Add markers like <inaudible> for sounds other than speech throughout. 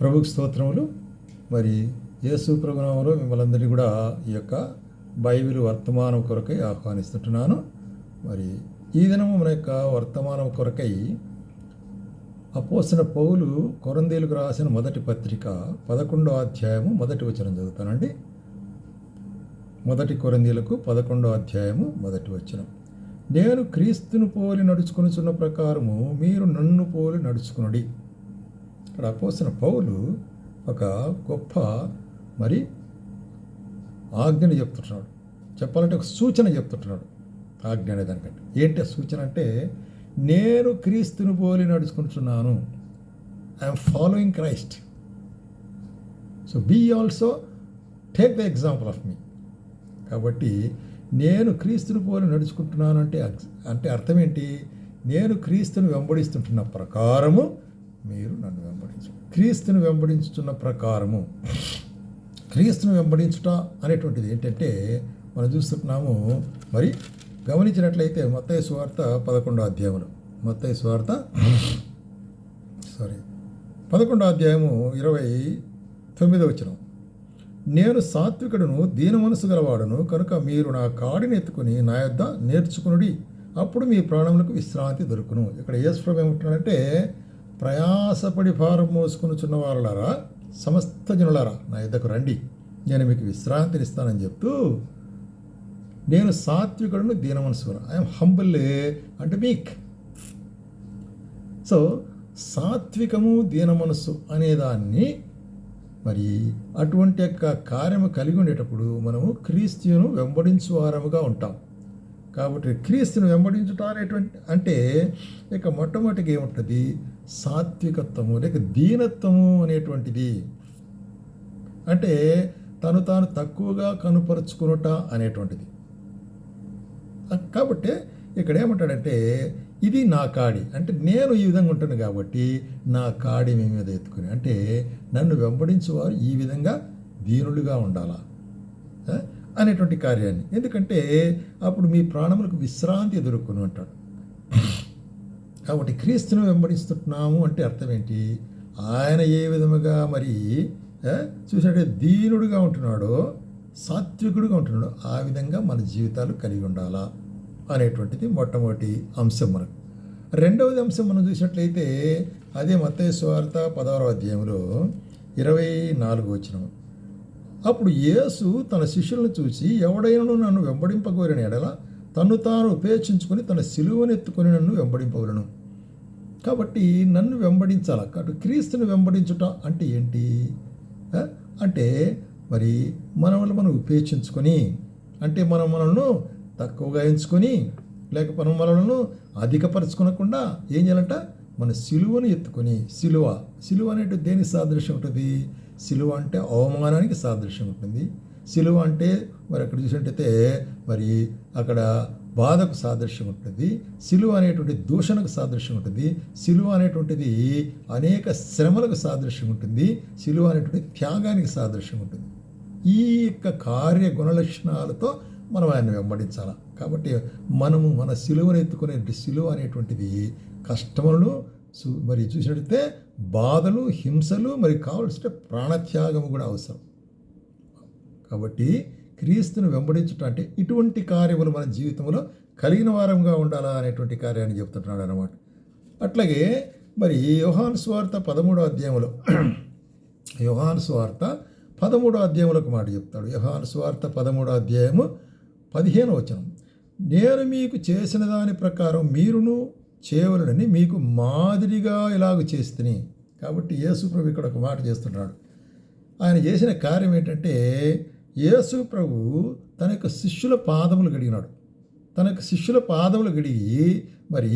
ప్రభుకి స్తోత్రములు. మరి యేసు ప్రభునామంలో మిమ్మల్ని అందరినీ కూడా ఈ యొక్క బైబిల్ వర్తమానం కొరకై ఆహ్వానిస్తుంటున్నాను. మరి ఈ దినము మన యొక్క వర్తమానం కొరకై అపోసిన పౌలు కొరందీలకు రాసిన మొదటి పత్రిక పదకొండో అధ్యాయము మొదటి వచనం చదువుతానండి. మొదటి కొరందీలకు పదకొండో అధ్యాయము మొదటి వచనం. నేను క్రీస్తును పోలి నడుచుకొనుచున్న ప్రకారము మీరు నన్ను పోలి నడుచుకునుడి. ఇక్కడ అపోసిన పౌలు ఒక గొప్ప మరి ఆజ్ఞని చెప్తుంటున్నాడు. చెప్పాలంటే ఒక సూచన చెప్తుంటున్నాడు ఆజ్ఞ అనే దానికంటే ఏంటి సూచన అంటే నేను క్రీస్తుని పోలి నడుచుకుంటున్నాను. I'm following Christ so be also take the example of me కాబట్టి నేను క్రీస్తుని పోలి నడుచుకుంటున్నాను అంటే అంటే అర్థం ఏంటి? నేను క్రీస్తుని వెంబడిస్తుంటున్న ప్రకారము మీరు నన్ను వెంబడించు. క్రీస్తుని వెంబడించుతున్న ప్రకారము. క్రీస్తుని వెంబడించుట అనేటువంటిది ఏంటంటే మనం చూస్తున్నాము మరి గమనించినట్లయితే మొత్తయ్య స్వార్త పదకొండో అధ్యాయములు. మొత్తయ్య స్వార్త సారీ పదకొండో అధ్యాయము ఇరవై తొమ్మిదో వచ్చిన నేను సాత్వికుడును దీన మనసు గలవాడును కనుక మీరు నా కాడిని ఎత్తుకుని నా యొద్ద నేర్చుకునుడి అప్పుడు మీ ప్రాణములకు విశ్రాంతి దొరుకును. ఇక్కడ యేసుప్రభు ఏమంటున్నాడంటే ప్రయాసపడి భారం మోసుకుని వారులారా సమస్త జనులారా నా ఇద్దకు రండి. నేను మీకు విశ్రాంతిని ఇస్తానని చెప్తూ నేను సాత్వికుడును దీన ఐఎమ్ హంబుల్ అంటే మీక్ సో సాత్వికము దీన మనస్సు అనేదాన్ని మరి అటువంటి యొక్క కార్యము కలిగి ఉండేటప్పుడు మనము క్రీస్తును వెంబడించు వారముగా ఉంటాం. కాబట్టి క్రీస్తును వెంబడించుట అనేటువంటి అంటే ఇక మొట్టమొదటిగా ఏముంటుంది? సాత్వికత్వము లేక దీనత్వము అనేటువంటిది. అంటే తను తాను తక్కువగా కనుపరుచుకునుట అనేటువంటిది. కాబట్టి ఇక్కడ ఏమంటాడంటే ఇది నా కాడి. అంటే నేను ఈ విధంగా ఉంటాను కాబట్టి నా కాడి మీ మీద ఎత్తుకుని. అంటే నన్ను వెంబడించేవారు ఈ విధంగా దీనులుగా ఉండాలా? అనేటువంటి కార్యాన్ని. ఎందుకంటే అప్పుడు మీ ప్రాణములకు విశ్రాంతి దొరుకును అంటాడు. కాబట్టి క్రీస్తును వెంబడిస్తున్నాము అంటే అర్థం ఏంటి? ఆయన ఏ విధముగా మరి చూసినట్టే దీనుడుగా ఉంటున్నాడో సాత్వికుడుగా ఉంటున్నాడో ఆ విధంగా మన జీవితాలు కలిగి ఉండాలా అనేటువంటిది మొట్టమొదటి అంశం మనకు రెండవది అంశం మనం చూసినట్లయితే అదే మత్తయ్య స్వార్థ పదహారో అధ్యాయంలో ఇరవై నాలుగు వచ్చిన అప్పుడు యేసు తన శిష్యులను చూసి ఎవడైనా నన్ను వెంబడింపగోరిన ఎడల తను తాను ఉపేక్షించుకొని తన సిలువనెత్తుకొని నన్ను వెంబడింపగలను కాబట్టి నన్ను వెంబడించాల కాబట్టి క్రీస్తుని వెంబడించుట అంటే ఏంటి? అంటే మరి మనల్ని మనం ఉపేక్షించుకొని అంటే మనం మనల్ని తక్కువగా ఎంచుకొని లేక మనం మనలను అధికపరచుకోనకుండా ఏం చేయాలంట? మన సిలువను ఎత్తుకొని సిలువ. సిలువ అనేటి దేనికి సాదృశ్యం ఉంటుంది? సిలువ అంటే అవమానానికి సాదృశ్యం ఉంటుంది. సిలువ అంటే మరి అక్కడ చూసినట్టయితే మరి అక్కడ బాధకు సాదృశ్యం ఉంటుంది. సిలువ అనేటువంటి దూషణకు సాదృశ్యం ఉంటుంది. సిలువ అనేటువంటిది అనేక శ్రమలకు సాదృశ్యం ఉంటుంది. సిలువ అనేటువంటి త్యాగానికి సాదృశ్యం ఉంటుంది. ఈ యొక్క కార్య గుణలక్షణాలతో మనం ఆయన వెంబడించాల? కాబట్టి మనము మన సిలువను ఎత్తుకునే సిలువ అనేటువంటిది కష్టములను మరి చూసినట్టయితే బాధలు హింసలు మరి కావలసిన ప్రాణత్యాగము కూడా అవసరం. కాబట్టి క్రీస్తును వెంబడించటం అంటే ఇటువంటి కార్యములు మన జీవితంలో కలిగిన వారంగా ఉండాలా అనేటువంటి కార్యాన్ని చెప్తున్నాడు అనమాట అట్లాగే మరి యోహాన్ స్వార్త పదమూడో అధ్యాయంలో <clears throat> యోహాన్ స్వార్త పదమూడో అధ్యాయంలోకి మాట చెప్తాడు. యోహాన్ స్వార్త పదమూడో అధ్యాయము పదిహేను వచనం. నేను మీకు చేసిన దాని ప్రకారం మీరును చేయవలనని మీకు మాదిరిగా ఇలాగ చేస్తుని. కాబట్టి యేసుప్రభు ఇక్కడ ఒక మాట చేస్తున్నాడు. ఆయన చేసిన కార్యం ఏంటంటే యేసు ప్రభు తన యొక్క శిష్యుల పాదములు గడిగినాడు. తన యొక్క శిష్యుల పాదములు గడిగి మరి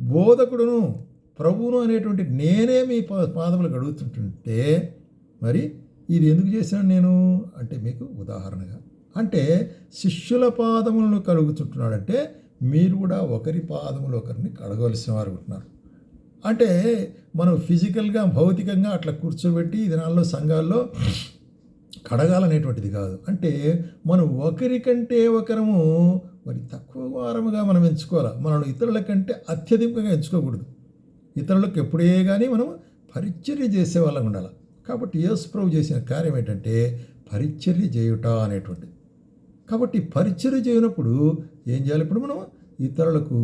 బోధకుడును ప్రభువును అనేటువంటి నేనే మీ పాదములు గడుగుతుంటుంటే మరి ఇది ఎందుకు చేశాను నేను? అంటే మీకు ఉదాహరణగా. అంటే శిష్యుల పాదములను కలుగుతుంటున్నాడంటే మీరు కూడా ఒకరి పాదములు ఒకరిని కడగవలసిన వారు ఉంటున్నారు. అంటే మనం ఫిజికల్గా భౌతికంగా అట్లా కూర్చోబెట్టి దినాల్లో సంఘాల్లో కడగాలనేటువంటిది కాదు. అంటే మనం ఒకరికంటే ఒకరము మరి తక్కువ వారముగా మనం ఎంచుకోవాలి? మనం ఇతరుల కంటే అత్యధికంగా ఎంచుకోకూడదు. ఇతరులకు ఎప్పుడే కానీ మనం పరిచర్య చేసే వాళ్ళం ఉండాలి? కాబట్టి యేసు ప్రభు చేసిన కార్యం ఏంటంటే పరిచర్య చేయుట అనేటువంటిది. కాబట్టి పరిచర్య చేయనప్పుడు ఏం చేయాలి? ఇప్పుడు మనం ఇతరులకు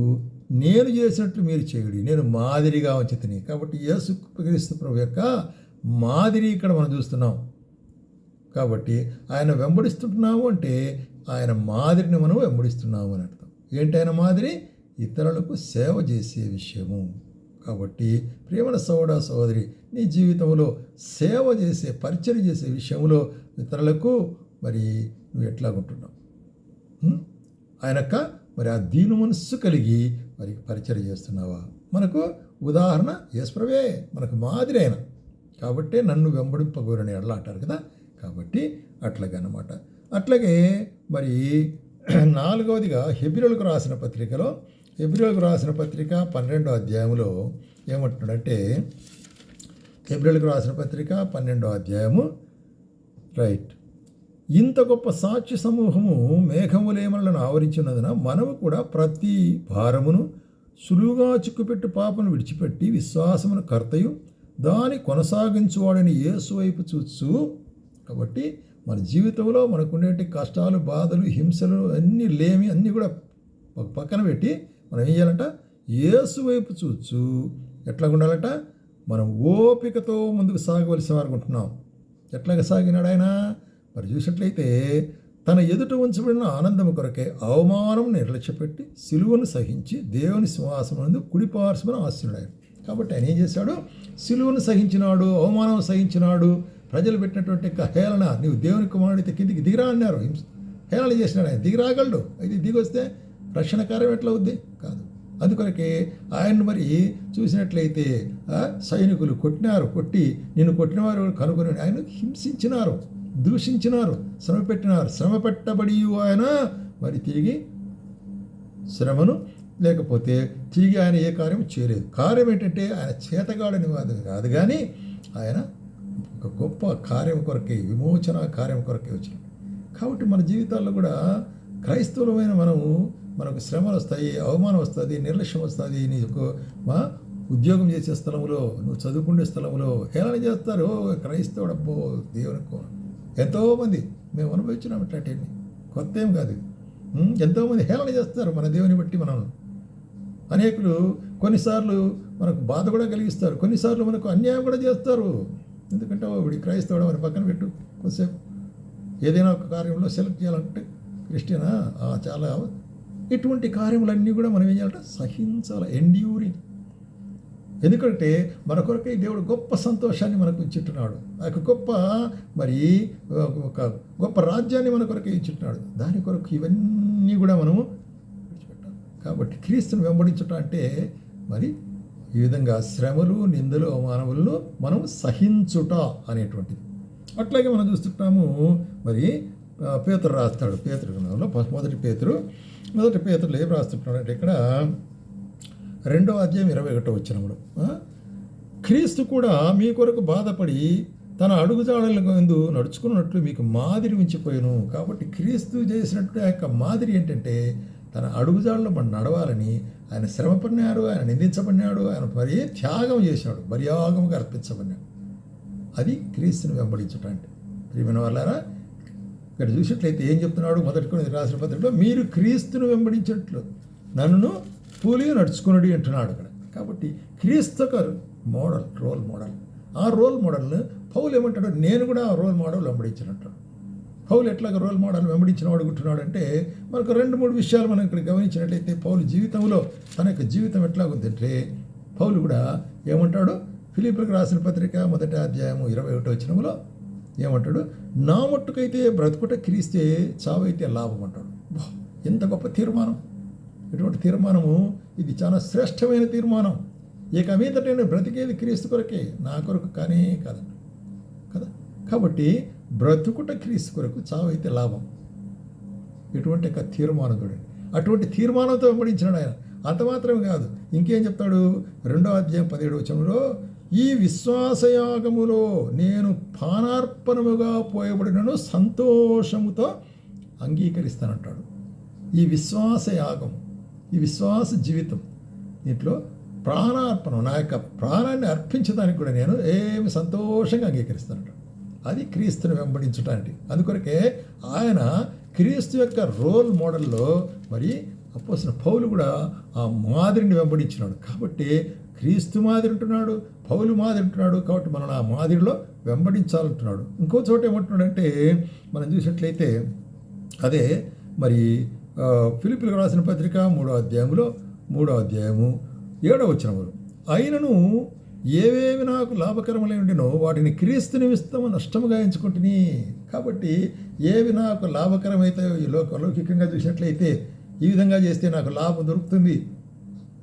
నేను చేసినట్లు మీరు చేయుడి నేను మాదిరిగా ఉంచితిని. కాబట్టి యేసు క్రీస్తు ప్రభు యొక్క మాదిరి ఇక్కడ మనం చూస్తున్నాం. కాబట్టి ఆయన వెంబడిస్తున్నాము అంటే ఆయన మాదిరిని మనం వెంబడిస్తున్నాము అని అర్థం. ఏంటి ఆయన మాదిరి? ఇతరులకు సేవ చేసే విషయము. కాబట్టి ప్రేమల సోదర సోదరి నీ జీవితంలో సేవ చేసే పరిచయం చేసే విషయంలో ఇతరులకు మరి నువ్వు ఎట్లాగుంటున్నావు? ఆయన ఆయనక్క మరి ఆ దీను మనస్సు కలిగి మరి పరిచయం చేస్తున్నావా? మనకు ఉదాహరణ యశ్వరవే మనకు మాదిరి అయిన కాబట్టే నన్ను వెంబడింపగోరని ఎడలా అంటారు కదా. కాబట్టి అట్లాగే అట్లాగే మరి నాలుగవదిగా హెబ్రిలకు రాసిన పత్రికలో హెబ్రిలకు రాసిన పత్రిక పన్నెండో అధ్యాయంలో ఏమంటున్నాడంటే హెబ్రిలకు రాసిన పత్రిక పన్నెండో అధ్యాయము రైట్. ఇంత గొప్ప సాక్షి సమూహము మేఘములేమలను ఆవరించినందున మనము కూడా ప్రతి భారమును సులువుగా చిక్కుపెట్టు పాపను విడిచిపెట్టి విశ్వాసమును కర్తయు దాని కొనసాగించువాడని యేసు వైపు చూచు కాబట్టి మన జీవితంలో మనకుండే కష్టాలు బాధలు హింసలు అన్నీ లేమి అన్నీ కూడా ఒక పక్కన పెట్టి మనం ఏం చేయాలంట? ఏసు వైపు చూచు ఎట్లా ఉండాలంట? మనం ఓపికతో ముందుకు సాగవలసి అనుకుంటున్నాం ఎట్లాగ సాగినాడు ఆయన? మరి చూసినట్లయితే తన ఎదుట ఉంచబడిన ఆనందం కొరకే అవమానం నిర్లక్ష్యపెట్టి సిలువను సహించి దేవుని సింహాసనం కుడిపార్శ్వన ఆశ్రయుడు కాబట్టి ఆయన ఏం చేశాడు? సిలువను సహించినాడు అవమానం సహించినాడు. ప్రజలు పెట్టినటువంటి హేళన నీవు దేవుని కుమారుడితే కిందికి దిగిరా అన్నారు. హింస హేళన చేసినాడు ఆయన. దిగిరాగలడు. అయితే దిగొస్తే రక్షణ కార్యం ఎట్లా అవుద్ది? కాదు. అందుకొరకే ఆయన్ను మరి చూసినట్లయితే సైనికులు కొట్టినారు. కొట్టి నిన్ను కొట్టిన వారు కనుగొని ఆయన హింసించినారు. దూషించినారు. శ్రమ పెట్టినారు. శ్రమ పెట్టబడి ఆయన. మరి తిరిగి శ్రమను లేకపోతే తిరిగి ఆయన ఏ కార్యం చేయలేదు. కార్యం ఏంటంటే ఆయన చేతగాడని వాదు కాదు కానీ ఆయన ఒక గొప్ప కార్యం కొరకే విమోచన కార్యం కొరకే వచ్చింది. కాబట్టి మన జీవితాల్లో కూడా క్రైస్తవులమైన మనము మనకు శ్రమలు వస్తాయి అవమానం వస్తుంది నిర్లక్ష్యం వస్తుంది. నీకు మా ఉద్యోగం చేసే స్థలంలో నువ్వు చదువుకునే స్థలంలో హేళన చేస్తారు. "ఓ, క్రైస్తవుడబ్బో దేవుని కో-" ఎంతోమంది మేము అనుభవించినాం అట్లాంటివి కొత్త ఏం కాదు ఎంతోమంది హేళన చేస్తారు మన దేవుని బట్టి మనం అనేకులు కొన్నిసార్లు మనకు బాధ కూడా కలిగిస్తారు. కొన్నిసార్లు మనకు అన్యాయం కూడా చేస్తారు. ఎందుకంటే వీడి క్రైస్తవుడు అని పక్కన పెట్టు కొద్దిసేపు. ఏదైనా ఒక కార్యంలో సెలెక్ట్ చేయాలంటే క్రిస్టియనా? చాలా ఇటువంటి కార్యములన్నీ కూడా మనం ఏం చేయాలంటే సహించాలి ఎండ్యూరింగ్ ఎందుకంటే మన కొరకై దేవుడు గొప్ప సంతోషాన్ని మనకు ఇచ్చిట్టున్నాడు ఆ యొక్క గొప్ప మరి ఒక గొప్ప రాజ్యాన్ని మన కొరకే ఇచ్చిట్టున్నాడు దాని కొరకు ఇవన్నీ కూడా మనము విడిచిపెట్టాలి. కాబట్టి క్రీస్తుని వెంబడించటం అంటే మరి ఈ విధంగా శ్రమలు నిందలు అవమానములను మనం సహించుట అనేటువంటిది. అట్లాగే మనం చూస్తుంటాము మరి పేతురు రాస్తాడు. పేతురు గ్రంథంలో మొదటి పేతురు మొదటి పేతురులో ఏం రాస్తుంటున్నాడు అంటే ఇక్కడ రెండో అధ్యాయం ఇరవై ఒకటో వచ్చినప్పుడు క్రీస్తు కూడా మీ కొరకు బాధపడి తన అడుగుజాడల ఎందు నడుచుకున్నట్లు మీకు మాదిరి ఉంచిపోయాను. కాబట్టి క్రీస్తు చేసినట్టు ఆ యొక్క మాదిరి ఏంటంటే తన అడుగుజాడలో మనం నడవాలని ఆయన శ్రమపడినాడు ఆయన నిందించబడినాడు ఆయన మరీ త్యాగం చేశాడు మర్యాగముగా అర్పించబడినాడు. అది క్రీస్తుని వెంబడించటం అంటే ప్రియమైన వాళ్ళారా ఇక్కడ చూసినట్లయితే ఏం చెప్తున్నాడు మొదటి కొన్ని రాసిన పత్రికలో? మీరు క్రీస్తును వెంబడించినట్లు నన్ను పూలి నడుచుకున్నాడు అంటున్నాడు అక్కడ కాబట్టి క్రీస్తు ఒక మోడల్ రోల్ మోడల్. ఆ రోల్ మోడల్ను పౌలు ఏమంటాడు? నేను కూడా ఆ రోల్ మోడల్ వెంబడించినట్టు పౌలు ఎట్లాగ రోల్ మోడల్ వెంబడించిన వాడు గుంటున్నాడు అంటే మనకు రెండు మూడు విషయాలు మనం ఇక్కడ గమనించినట్లయితే పౌలు జీవితంలో తన యొక్క జీవితం ఎట్లాగుందంటే పౌలు కూడా ఏమంటాడు? ఫిలిపులకు రాసిన పత్రిక మొదటి అధ్యాయము ఇరవై ఒకటో వచ్చినములో ఏమంటాడు? నా మట్టుకైతే బ్రతుకుట క్రీస్తే చావైతే లాభం అంటాడు. ఎంత గొప్ప తీర్మానం. ఇటువంటి తీర్మానము ఇది చాలా శ్రేష్టమైన తీర్మానం. ఇక మీదట నేను బ్రతికేది క్రీస్తు కొరకే నా కొరకు కానీ కాదండి. కదా? కాబట్టి బ్రతుకుట క్రీస్తు కొరకు చావైతే లాభం. ఇటువంటి ఒక తీర్మానం చూడండి. అటువంటి తీర్మానంతో వెంబడించినాడు ఆయన. అంత మాత్రమే కాదు. ఇంకేం చెప్తాడు? రెండో అధ్యాయం పదిహేడు వచనంలో ఈ విశ్వాసయాగములో నేను పానార్పణముగా పోయబడినను సంతోషముతో అంగీకరిస్తానంటాడు. ఈ విశ్వాసయాగం ఈ విశ్వాస జీవితం దీంట్లో ప్రాణార్పణం నా యొక్క ప్రాణాన్ని అర్పించడానికి కూడా నేను ఏమి సంతోషంగా అంగీకరిస్తాను అది క్రీస్తుని వెంబడించడానికి అందుకొరకే ఆయన క్రీస్తు యొక్క రోల్ మోడల్లో మరి అపోసిన పౌలు కూడా ఆ మాదిరిని వెంబడించినాడు. కాబట్టి క్రీస్తు మాదిరి ఉంటున్నాడు పౌలు మాదిరి ఉంటున్నాడు కాబట్టి మనం ఆ మాదిరిలో వెంబడించాలంటున్నాడు. ఇంకో చోట ఏమంటున్నాడంటే మనం చూసినట్లయితే అదే మరి ఫిలిపిలకు రాసిన పత్రిక మూడో అధ్యాయంలో మూడో అధ్యాయము ఏడో వచ్చినప్పుడు అయినను ఏవేవి నాకు లాభకరములై ఉండినో వాటిని క్రీస్తు నిమిత్తము నష్టముగా ఎంచుకుంటుని. కాబట్టి ఏవి నాకు లాభకరమైతే ఈ లోక లౌకికంగా చూసినట్లయితే ఈ విధంగా చేస్తే నాకు లాభం దొరుకుతుంది.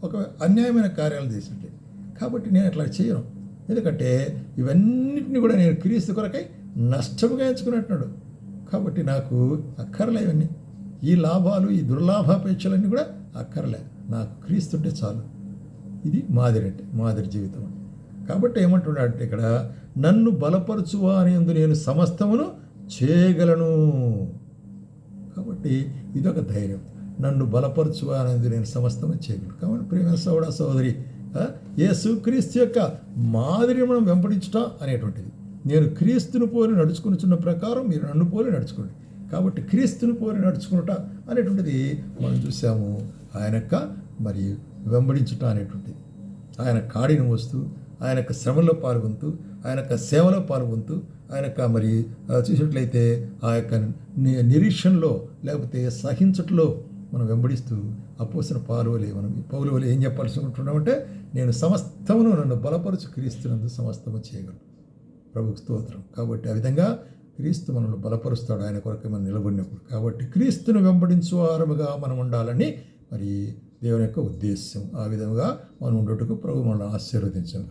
ఒక అన్యాయమైన కార్యాలు చేసినట్లే. కాబట్టి నేను అట్లా చేయను. ఎందుకంటే ఇవన్నిటిని కూడా నేను క్రీస్తు కొరకై నష్టముగా ఎంచుకున్నట్టున్నాడు. కాబట్టి నాకు అక్కర్లే ఇవన్నీ. ఈ లాభాలు ఈ దుర్లాభాపేక్షలన్నీ కూడా అక్కర్లే. నాకు క్రీస్తుంటే చాలు. ఇది మాదిరి అంటే మాదిరి జీవితం. అంటే కాబట్టి ఏమంటున్నాడంటే ఇక్కడ నన్ను బలపరచువా అనేందు నేను సమస్తమును చేయగలను. కాబట్టి ఇదొక ధైర్యం. నన్ను బలపరచువా అనేది నేను సమస్తము చేయగలను. కాబట్టి ప్రేమ సోదర సోదరి ఆ, యేసు క్రీస్తు యొక్క మాదిరి మనం వెంబడించుట అనేటువంటిది. నేను క్రీస్తును పోలి నడుచుకునిచున్న ప్రకారం మీరు నన్ను పోలి నడుచుకోండి. కాబట్టి క్రీస్తును పోలి నడుచుకునుట అనేటువంటిది మనం చూసాము. ఆయన యొక్క మరి వెంబడించుట అనేటువంటిది. ఆయన కాడిని వస్తూ ఆయన యొక్క శ్రమలో పాల్గొంటూ ఆయన యొక్క సేవలో పాల్గొంటూ ఆయన యొక్క మరి చూసినట్లయితే ఆ యొక్క నిరీక్షణలో లేకపోతే సహించట్లో మనం వెంబడిస్తూ అపోసిన పాలువలే మనం ఈ పౌలువలే ఏం చెప్పాల్సి ఉంటున్నామంటే నేను సమస్తమును నన్ను బలపరుచు క్రీస్తునందు సమస్తము చేయగలను. ప్రభుకు స్తోత్రం. కాబట్టి ఆ విధంగా క్రీస్తు మనల్ని బలపరుస్తాడు ఆయన కొరకు మనం నిలబడినప్పుడు. కాబట్టి క్రీస్తును వెంబడించు వారముగా మనం ఉండాలని మరి దేవుని యొక్క ఉద్దేశం. ఆ విధంగా మనం ఉండటకు ప్రభు మనల్ని ఆశీర్వదించాలి